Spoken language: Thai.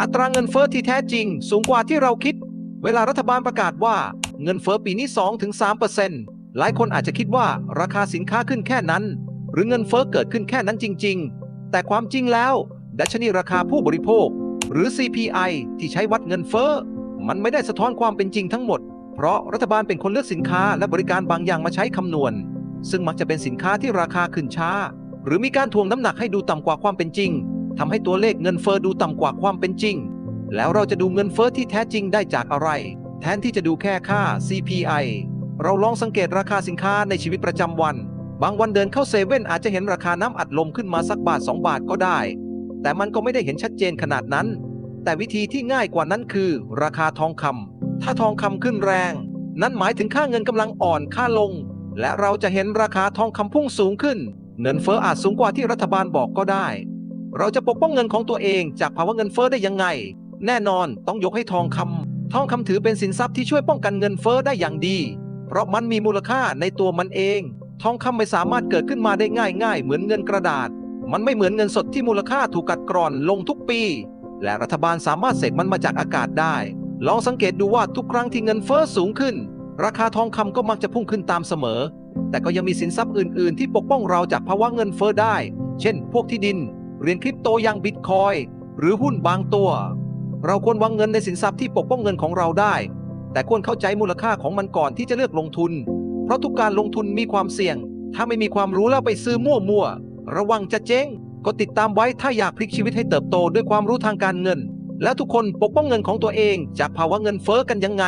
อัตราเงินเฟ้อที่แท้จริง สูงกว่าที่เราคิด เวลารัฐบาลประกาศว่าเงินเฟ้อปีนี้ 2-3%หลายคนอาจจะคิดว่าราคาสินค้าขึ้นแค่นั้น หรือเงินเฟ้อเกิดขึ้นแค่นั้นจริง ๆ แต่ความจริงแล้ว ดัชนีราคาผู้บริโภค หรือ CPI ที่ใช้วัดเงินเฟ้อมันไม่ได้สะท้อนความเป็นจริงทั้งหมด เพราะรัฐบาลเป็นคนเลือกสินค้าและบริการบางอย่างมาใช้คำนวณ ซึ่งมักจะเป็นสินค้าที่ราคาขึ้นช้า หรือมีการทวงน้ำหนักให้ดูต่ำกว่าความเป็นจริง ทำให้ตัวเลขเงินเฟ้อดูต่ำกว่าความเป็นจริง แล้วเราจะดูเงินเฟ้อที่แท้จริงได้จากอะไร แทนที่จะดูแค่ค่า CPI เราลองสังเกตราคาสินค้าในชีวิตประจำวัน บางวันเดินเข้าเซเว่นอาจจะเห็นราคาน้ำอัดลมขึ้นมาสักบาท 2 บาทก็ได้ แต่มันก็ไม่ได้เห็นชัดเจนขนาดนั้น แต่วิธีที่ง่ายกว่านั้นคือ ราคาทองคำถ้าทองคำขึ้นแรง นั่นหมายถึงค่าเงินกำลังอ่อนค่าลง และเราจะเห็นราคาทองคำพุ่งสูงขึ้น เงินเฟ้ออาจสูงกว่าที่รัฐบาลบอกก็ได้ เราจะปกป้องเงินของตัวเองจากภาวะเงินเฟ้อได้ยังไง แน่นอนต้องยกให้ทองคำทองคำถือเป็นสินทรัพย์ที่ช่วยป้องกันเงินเฟ้อได้อย่างดี เพราะมันมีมูลค่าในตัวมันเอง ทองคำไม่สามารถเกิดขึ้นมาได้ง่ายๆเหมือนเงินกระดาษ มันไม่เหมือนเงินสดที่มูลค่าถูกกัดกร่อนลงทุกปี และรัฐบาลสามารถเสกมันมาจากอากาศได้ ลองสังเกตดูว่าทุกครั้งที่เงินเฟ้อสูงขึ้น ราคาทองคำก็มักจะพุ่งขึ้นตามเสมอ แต่ก็ยังมีสินทรัพย์อื่น ๆ ที่ปกป้องเราจากภาวะเงินเฟ้อได้ เช่น พวกที่ดิน เหรียญคริปโตอย่างบิตคอยหรือหุ้นบางตัว เราควรวางเงินในสินทรัพย์ที่ปกป้องเงินของเราได้ แต่ควรเข้าใจมูลค่าของมันก่อนที่จะเลือกลงทุน เพราะทุกการลงทุนมีความเสี่ยง ถ้าไม่มีความรู้แล้วไปซื้อมั่วๆระวังจะเจ๊งก็ติดตามไว้ถ้าอยากพลิกชีวิตให้เติบโตด้วยความรู้ทางการเงิน และทุกคนปกป้องเงินของตัวเอง จากภาวะเงินเฟ้อกันยังไง